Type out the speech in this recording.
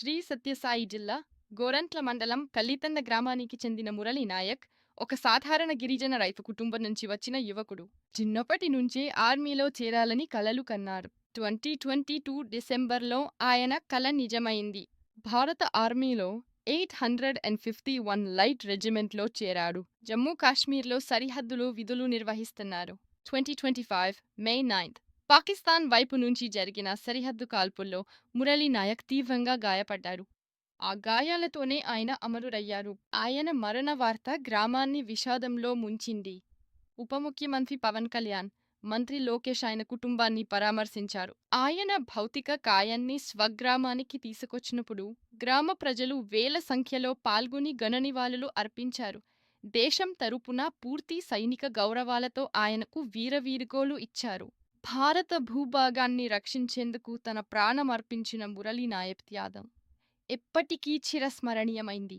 శ్రీ సత్యసాయి జిల్లా గోరంట్ల మండలం కల్లితండ గ్రామానికి చెందిన మురళి నాయక్ ఒక సాధారణ గిరిజన రైతు కుటుంబం నుంచి వచ్చిన యువకుడు. చిన్నప్పటి నుంచే ఆర్మీలో చేరాలని కలలు కన్నారు ట్వంటీ ట్వంటీ టూ డిసెంబర్లో ఆయన కల నిజమైంది. భారత ఆర్మీలో eight hundred and fifty one light రెజిమెంట్లో చేరాడు. జమ్మూ కాశ్మీర్లో సరిహద్దులు విధులు నిర్వహిస్తున్నారు. Twenty twenty five May ninth Pakistan వైపు నుంచి జరిగిన సరిహద్దు కాల్పుల్లో మురళీ నాయక్ తీవ్రంగా గాయపడ్డారు ఆ గాయాలతోనే ఆయన అమరుడయ్యారు. ఆయన మరణ వార్త గ్రామాన్ని విషాదంలో ముంచింది. ఉప ముఖ్యమంత్రి పవన్ కళ్యాణ్ మంత్రి లోకేష్ ఆయన కుటుంబాన్ని పరామర్శించారు. ఆయన భౌతిక కాయాన్ని స్వగ్రామానికి తీసుకొచ్చినప్పుడు గ్రామ ప్రజలు వేల సంఖ్యలో పాల్గొని గణనివాళులు అర్పించారు. దేశం తరపున పూర్తి సైనిక గౌరవాలతో ఆయనకు వీరవీరుగోలు ఇచ్చారు. భారత భూభాగాన్ని రక్షించేందుకు తన ప్రాణమర్పించిన మురళీ నాయక్ త్యాగం ఎప్పటికీ చిరస్మరణీయమైంది.